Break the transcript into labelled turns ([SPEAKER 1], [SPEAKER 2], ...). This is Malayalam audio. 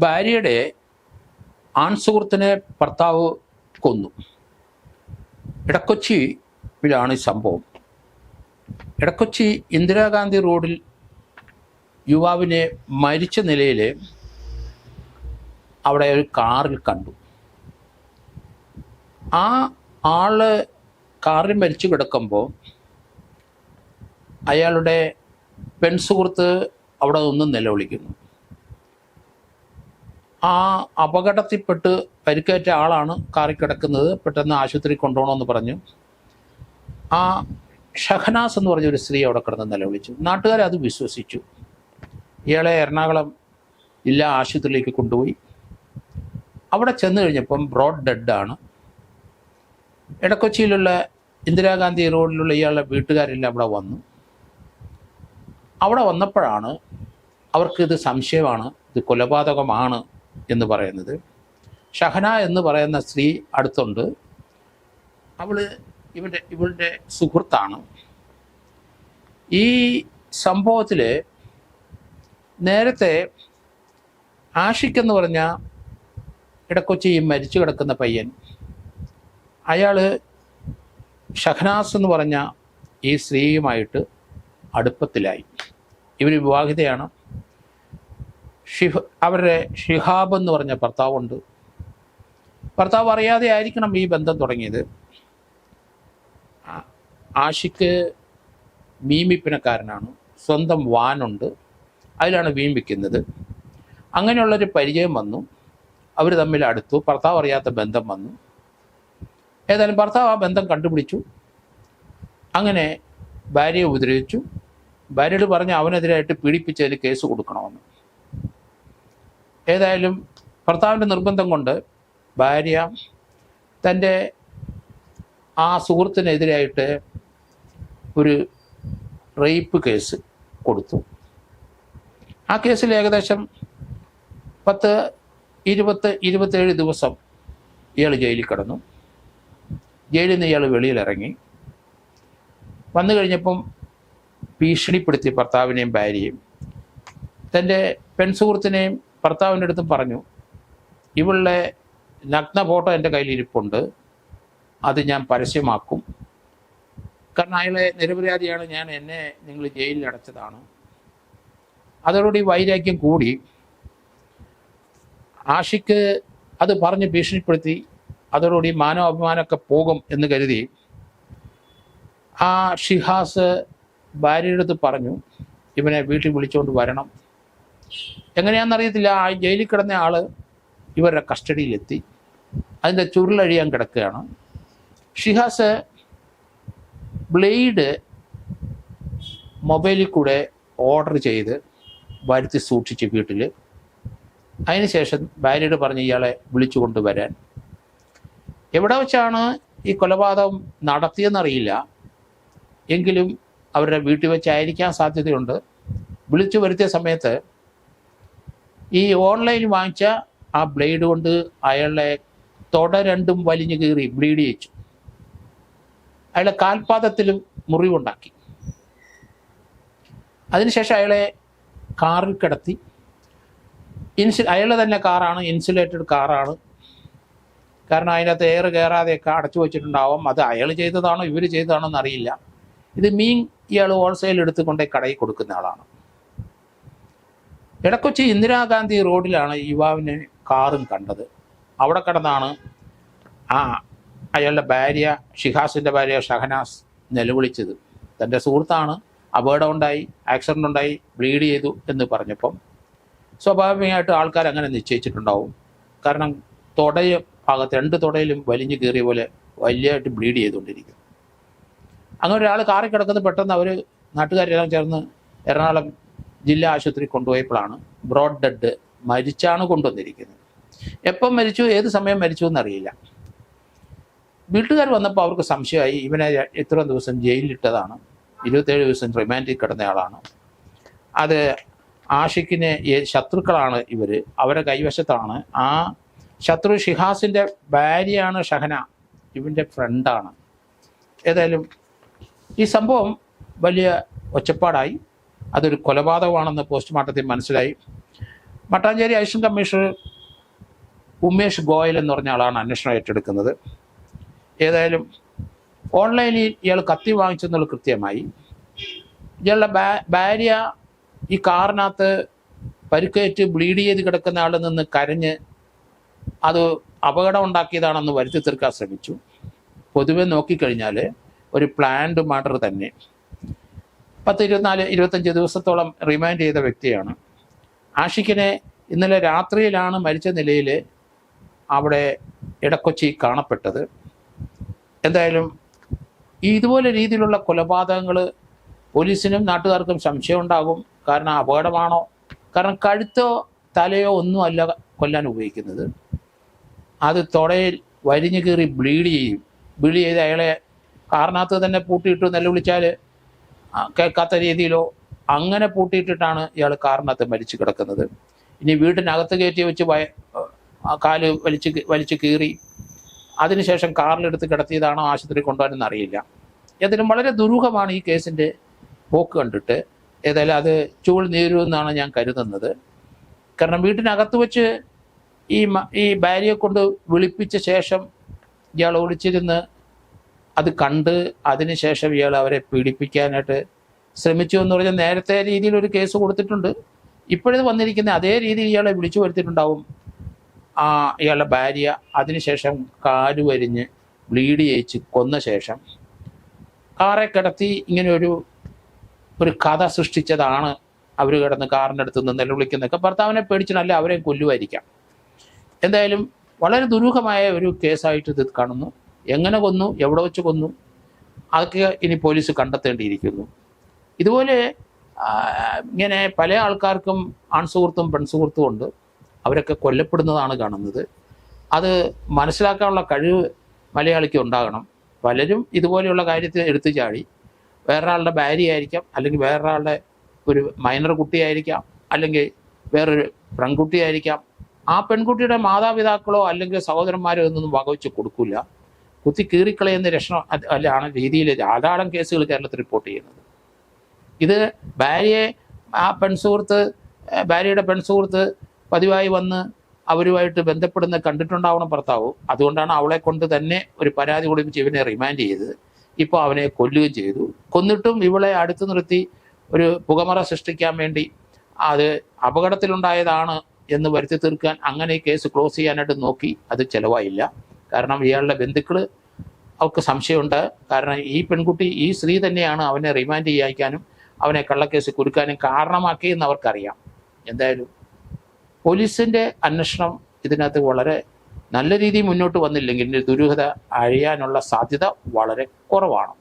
[SPEAKER 1] ഭാര്യയുടെ ആൺ സുഹൃത്തിനെ ഭർത്താവ് കൊന്നു. ഇടക്കൊച്ചിയിലാണ് ഈ സംഭവം. ഇടക്കൊച്ചി ഇന്ദിരാഗാന്ധി റോഡിൽ യുവാവിനെ മരിച്ച നിലയിൽ അവിടെ ഒരു കാറിൽ കണ്ടു. ആ ആൾ കാറിൽ മരിച്ചു കിടക്കുമ്പോൾ അയാളുടെ പെൺസുഹൃത്ത് അവിടെ നിന്ന് നിലവിളിക്കുന്നു. ആ അപകടത്തിൽപ്പെട്ട് പരിക്കേറ്റ ആളാണ് കാറി കിടക്കുന്നത് പെട്ടെന്ന് ആശുപത്രി കൊണ്ടുപോകണമെന്ന് പറഞ്ഞു. ആ ഷഹനാസ് എന്ന് പറഞ്ഞ ഒരു സ്ത്രീ അവിടെ കിടന്ന് നിലവിളിച്ചു. നാട്ടുകാർ അത് വിശ്വസിച്ചു. ഇയാളെ എറണാകുളം ജില്ലാ ആശുപത്രിയിലേക്ക് കൊണ്ടുപോയി. അവിടെ ചെന്ന് കഴിഞ്ഞപ്പം ബ്രോഡ് ഡെഡാണ്. ഇടക്കൊച്ചിയിലുള്ള ഇന്ദിരാഗാന്ധി റോഡിലുള്ള ഇയാളുടെ വീട്ടുകാരെല്ലാം അവിടെ വന്നു. അവിടെ വന്നപ്പോഴാണ് അവർക്കിത് സംശയമാണ് ഇത് കൊലപാതകമാണ് എന്ന് പറയുന്നത്. ഷഹന എന്ന് പറയുന്ന സ്ത്രീ അടുത്തുണ്ട്. അവൾ ഇവന്റെ ഇവളുടെ സുഹൃത്താണ്. ഈ സംഭവത്തിൽ നേരത്തെ ആഷിഖ് എന്ന് പറഞ്ഞ ഇടക്കൊച്ചി മരിച്ചു കിടക്കുന്ന പയ്യൻ അയാൾ ഷഹനാസ് എന്ന് പറഞ്ഞ ഈ സ്ത്രീയുമായിട്ട് അടുപ്പത്തിലായി. ഇവർ വിവാഹിതയാണ്. ഷിഹ് അവരുടെ ഷിഹാബ് എന്ന് പറഞ്ഞ ഭർത്താവുണ്ട്. ഭർത്താവ് അറിയാതെ ആയിരിക്കണം ഈ ബന്ധം തുടങ്ങിയത്. ആഷിക്ക് മീമിപ്പിനക്കാരനാണ് സ്വന്തം വാനുണ്ട്. അതിലാണ് വീമ്പിക്കുന്നത്. അങ്ങനെയുള്ളൊരു പരിചയം വന്നു. അവർ തമ്മിൽ അടുത്തു. ഭർത്താവ് അറിയാത്ത ബന്ധം വന്നു. ഏതായാലും ഭർത്താവ് ആ ബന്ധം കണ്ടുപിടിച്ചു. അങ്ങനെ ഭാര്യയെ ഉപദ്രവിച്ചു. ഭാര്യയോട് പറഞ്ഞ് അവനെതിരായിട്ട് പീഡിപ്പിച്ചതിൽ കേസ് കൊടുക്കണമെന്ന്. ഏതായാലും ഭർത്താവിന്റെ നിർബന്ധം കൊണ്ട് ഭാര്യ തന്റെ ആ സുഹൃത്തിനെതിരായിട്ട് ഒരു റേപ്പ് കേസ് കൊടുത്തു. ആ കേസിൽ ഏകദേശം പത്ത് ഇരുപത്ത് ഇരുപത്തേഴ് ദിവസം ഇയാൾ ജയിലിൽ കിടന്നു. ജയിലിൽ നിന്ന് ഇയാൾ വെളിയിലിറങ്ങി. വന്നു കഴിഞ്ഞപ്പം ഭീഷണിപ്പെടുത്തി ഭർത്താവിനെയും ഭാര്യയും തന്റെ പെൺസുഹൃത്തിനെയും ഭർത്താവിന്റെ അടുത്തും പറഞ്ഞു ഇവളുടെ നഗ്ന ഫോട്ടോ എന്റെ കയ്യിൽ ഇരിപ്പുണ്ട്. അത് ഞാൻ പരസ്യമാക്കും. കാരണം അയാളെ നിരപരാധിയാണ്. ഞാൻ എന്നെ നിങ്ങൾ ജയിലിൽ അടച്ചതാണ്. അതോടുകൂടി വൈരാഗ്യം കൂടി. ആഷിക്ക് അത് പറഞ്ഞ് ഭീഷണിപ്പെടുത്തി. അതോടുകൂടി മാനോ അഭിമാനമൊക്കെ പോകും എന്ന് കരുതി. ആ ഷിഹാസ് ഭാര്യയുടെ അടുത്ത് പറഞ്ഞു ഇവനെ വീട്ടിൽ വിളിച്ചുകൊണ്ട് വരണം. എങ്ങനെയാണെന്നറിയത്തില്ല. ആ ജയിലിൽ കിടന്ന ആൾ ഇവരുടെ കസ്റ്റഡിയിലെത്തി. അതിന്റെ ചുരുളഴിയാൻ കിടക്കുകയാണ്. ഷിഹാസ് ബ്ലേഡ് മൊബൈലിൽ കൂടെ ഓർഡർ ചെയ്ത് വരുത്തി സൂക്ഷിച്ച് വീട്ടിൽ അതിനുശേഷം ഭാര്യയോട് പറഞ്ഞ് ഇയാളെ വിളിച്ചു കൊണ്ടുവരാൻ. എവിടെ വെച്ചാണ് ഈ കൊലപാതകം നടത്തിയെന്നറിയില്ല. എങ്കിലും അവരുടെ വീട്ടിൽ വെച്ചായിരിക്കാൻ സാധ്യതയുണ്ട്. വിളിച്ചു വരുത്തിയ സമയത്ത് ഈ ഓൺലൈനിൽ വാങ്ങിച്ച ആ ബ്ലേഡ് കൊണ്ട് അയാളെ തൊട രണ്ടും വലിഞ്ഞു കീറി ബ്ലീഡ് ചെയ്യിച്ചു. അയാളെ കാൽപാദത്തിലും മുറിവുണ്ടാക്കി. അതിനുശേഷം അയാളെ കാറിൽ കിടത്തി. ഇൻസു അയാളെ തന്നെ കാറാണ് ഇൻസുലേറ്റഡ് കാറാണ്. കാരണം അതിനകത്ത് എയർ കയറാതെയൊക്കെ അടച്ചു വെച്ചിട്ടുണ്ടാവും. അത് അയാൾ ചെയ്തതാണോ ഇവർ ചെയ്തതാണോ എന്നറിയില്ല. ഇത് മീൻ ഇയാൾ ഹോൾസെയിൽ എടുത്തുകൊണ്ടേ കടയിൽ കൊടുക്കുന്ന ആളാണ്. ഇടക്കൊച്ചി ഇന്ദിരാഗാന്ധി റോഡിലാണ് യുവാവിനെ കാറും കണ്ടത്. അവിടെ കിടന്നാണ് ആ അയാളുടെ ഭാര്യ ഷിഹാസിന്റെ ഭാര്യ ഷഹനാസ് നിലവിളിച്ചത്. തന്റെ സുഹൃത്താണ് അപകടം ഉണ്ടായി ആക്സിഡന്റ് ഉണ്ടായി ബ്ലീഡ് ചെയ്തു എന്ന് പറഞ്ഞപ്പം സ്വാഭാവികമായിട്ട് ആൾക്കാർ അങ്ങനെ നിശ്ചയിച്ചിട്ടുണ്ടാവും. കാരണം തുടയ ഭാഗത്ത് രണ്ട് തുടയിലും വലിഞ്ഞു കയറിയ പോലെ വലിയതായിട്ട് ബ്ലീഡ് ചെയ്തുകൊണ്ടിരിക്കും. അങ്ങനെ ഒരാൾ കാറിൽ കിടക്കുന്നത് പെട്ടെന്ന് അവർ നാട്ടുകാരെല്ലാം ചേർന്ന് എറണാകുളം ജില്ലാ ആശുപത്രി കൊണ്ടുപോയപ്പോഴാണ് ബ്രോഡ് ഡെഡ് മരിച്ചാണ് കൊണ്ടുവന്നിരിക്കുന്നത്. എപ്പം മരിച്ചു? ഏത് സമയം മരിച്ചു എന്നറിയില്ല. വീട്ടുകാർ വന്നപ്പോൾ അവർക്ക് സംശയമായി ഇവനെ ഇത്രയും ദിവസം ജയിലിലിട്ടതാണ് ഇരുപത്തേഴ് ദിവസം റിമാൻഡിൽ കിടന്നയാളാണ്. അത് ആഷിക്കിനെ ശത്രുക്കളാണ് ഇവർ അവരെ കൈവശത്താണ്. ആ ശത്രു ഷിഹാസിന്റെ ഭാര്യയാണ് ഷഹന ഇവന്റെ ഫ്രണ്ടാണ്. ഏതായാലും ഈ സംഭവം വലിയ ഒച്ചപ്പാടായി. അതൊരു കൊലപാതകമാണെന്ന് പോസ്റ്റ്മോർട്ടത്തിൽ മനസ്സിലായി. മട്ടാഞ്ചേരി ഐഷൻ കമ്മീഷണർ ഉമേഷ് ഗോയൽ എന്ന് പറഞ്ഞ ആളാണ് അന്വേഷണം ഏറ്റെടുക്കുന്നത്. ഏതായാലും ഓൺലൈനിൽ ഇയാൾ കത്തി വാങ്ങിച്ചെന്നുള്ളത് കൃത്യമായി. ഇയാളുടെ ഭാര്യ ഈ കാറിനകത്ത് പരുക്കേറ്റ് ബ്ലീഡ് ചെയ്ത് കിടക്കുന്ന ആളിൽ നിന്ന് കരഞ്ഞ് അത് അപകടം ഉണ്ടാക്കിയതാണെന്ന് വരുത്തി തീർക്കാൻ ശ്രമിച്ചു. പൊതുവെ നോക്കിക്കഴിഞ്ഞാൽ ഒരു പ്ലാൻഡ് മർഡർ തന്നെ. പത്ത് ഇരുപത്തിനാല് ഇരുപത്തഞ്ച് ദിവസത്തോളം റിമാൻഡ് ചെയ്ത വ്യക്തിയാണ്. ആഷിഖിനെ ഇന്നലെ രാത്രിയിലാണ് മരിച്ച നിലയിൽ അവിടെ ഇടക്കൊച്ചി കാണപ്പെട്ടത്. എന്തായാലും ഇതുപോലെ രീതിയിലുള്ള കൊലപാതകങ്ങൾ പോലീസിനും നാട്ടുകാർക്കും സംശയം ഉണ്ടാകും. കാരണം അപകടമാണോ? കാരണം കഴുത്തോ തലയോ ഒന്നും അല്ല കൊല്ലാൻ ഉപയോഗിക്കുന്നത്. അത് തൊടയിൽ വരിഞ്ഞു കീറി ബ്ലീഡ് ചെയ്യും. ബ്ലീഡ് ചെയ്ത് അയാളെ കാറിനകത്ത് തന്നെ പൂട്ടിയിട്ട് നിലവിളിച്ചാൽ കേൾക്കാത്ത രീതിയിലോ അങ്ങനെ പൂട്ടിയിട്ടിട്ടാണ് ഇയാൾ കാറിനകത്ത് മരിച്ചു കിടക്കുന്നത്. ഇനി വീട്ടിനകത്ത് കയറ്റി വെച്ച് വയ കാൽ വലിച്ച് വലിച്ചു കീറി അതിനുശേഷം കാറിലെടുത്ത് കിടത്തിയതാണോ ആശുപത്രി കൊണ്ടുപോകാനെന്ന് അറിയില്ല. ഏതായാലും വളരെ ദുരൂഹമാണ് ഈ കേസിന്റെ പോക്ക് കണ്ടിട്ട്. ഏതായാലും അത് ചൂൾ നേരുമെന്നാണ് ഞാൻ കരുതുന്നത്. കാരണം വീട്ടിനകത്ത് വെച്ച് ഈ ഈ ഭാര്യയെ കൊണ്ട് വിളിപ്പിച്ച ശേഷം ഇയാൾ ഒളിച്ചിരുന്ന് അത് കണ്ട് അതിനുശേഷം ഇയാൾ അവരെ പീഡിപ്പിക്കാനായിട്ട് ശ്രമിച്ചു എന്ന് പറഞ്ഞാൽ നേരത്തെ രീതിയിൽ ഒരു കേസ് കൊടുത്തിട്ടുണ്ട്. ഇപ്പോഴത് വന്നിരിക്കുന്ന അതേ രീതിയിൽ ഇയാളെ വിളിച്ചു വരുത്തിയിട്ടുണ്ടാവും. ആ ഇയാളുടെ ഭാര്യ അതിനുശേഷം കാലു വരിഞ്ഞ് ബ്ലീഡ് ചെയ്യിച്ച് കൊന്ന ശേഷം കാറെ കിടത്തി ഇങ്ങനെ ഒരു ഒരു കഥ സൃഷ്ടിച്ചതാണ്. അവർ കിടന്ന് കാറിന്റെ അടുത്ത് നിന്ന് നിലവിളിക്കുന്നതൊക്കെ ഭർത്താവിനെ പേടിച്ചിട്ടല്ല അവരെ കൊല്ലുമായിരിക്കാം. എന്തായാലും വളരെ ദുരൂഹമായ ഒരു കേസായിട്ട് ഇത് കാണുന്നു. എങ്ങനെ കൊന്നു? എവിടെ വെച്ച് കൊന്നു? അതൊക്കെ ഇനി പോലീസ് കണ്ടെത്തേണ്ടിയിരിക്കുന്നു. ഇതുപോലെ ഇങ്ങനെ പല ആൾക്കാർക്കും ആൺസുഹൃത്തും പെൺസുഹൃത്തും ഉണ്ട്. അവരൊക്കെ കൊല്ലപ്പെടുന്നതാണ് കാണുന്നത്. അത് മനസ്സിലാക്കാനുള്ള കഴിവ് മലയാളിക്ക് ഉണ്ടാകണം. പലരും ഇതുപോലെയുള്ള കാര്യത്തിൽ എടുത്തു ചാടി. വേറൊരാളുടെ ഭാര്യയായിരിക്കാം അല്ലെങ്കിൽ വേറൊരാളുടെ ഒരു മൈനർ കുട്ടിയായിരിക്കാം അല്ലെങ്കിൽ വേറൊരു പെൺകുട്ടിയായിരിക്കാം. ആ പെൺകുട്ടിയുടെ മാതാപിതാക്കളോ അല്ലെങ്കിൽ സഹോദരന്മാരോ ഒന്നും വകവെച്ച് കൊടുക്കില്ല കുത്തി കീറിക്കളയുന്ന രക്ഷണം അല്ലാണ് രീതിയിൽ ധാരാളം കേസുകൾ കേരളത്തിൽ റിപ്പോർട്ട് ചെയ്യുന്നത്. ഇത് ഭാര്യയെ ആ പെൺസുഹൃത്ത് ഭാര്യയുടെ പെൺസുഹൃത്ത് പതിവായി വന്ന് അവരുമായിട്ട് ബന്ധപ്പെടുന്ന കണ്ടിട്ടുണ്ടാവണം ഭർത്താവ്. അതുകൊണ്ടാണ് അവളെ കൊണ്ട് തന്നെ ഒരു പരാതി കൊടുപ്പിച്ച് ഇവനെ റിമാൻഡ് ചെയ്തത് ഇപ്പോൾ അവനെ കൊല്ലുകയും ചെയ്തു. കൊന്നിട്ടും ഇവളെ അടുത്ത് നിർത്തി ഒരു പുകമറ സൃഷ്ടിക്കാൻ വേണ്ടി അത് അപകടത്തിലുണ്ടായതാണ് എന്ന് വരുത്തി തീർക്കാൻ അങ്ങനെ കേസ് ക്ലോസ് ചെയ്യാനായിട്ട് നോക്കി അത് ചിലവായില്ല. കാരണം ഇയാളുടെ ബന്ധുക്കൾ അവർക്ക് സംശയമുണ്ട്. കാരണം ഈ പെൺകുട്ടി ഈ സ്ത്രീ തന്നെയാണ് അവനെ റിമാൻഡ് ചെയ്യാക്കാനും അവനെ കള്ളക്കേസ് കുരുക്കാനും കാരണമാക്കിയെന്ന് അവർക്കറിയാം. എന്തായാലും പോലീസിന്റെ അന്വേഷണം ഇതിനകത്ത് വളരെ നല്ല രീതിയിൽ മുന്നോട്ട് വന്നില്ലെങ്കിൽ ദുരൂഹത അഴിയാനുള്ള സാധ്യത വളരെ കുറവാണ്.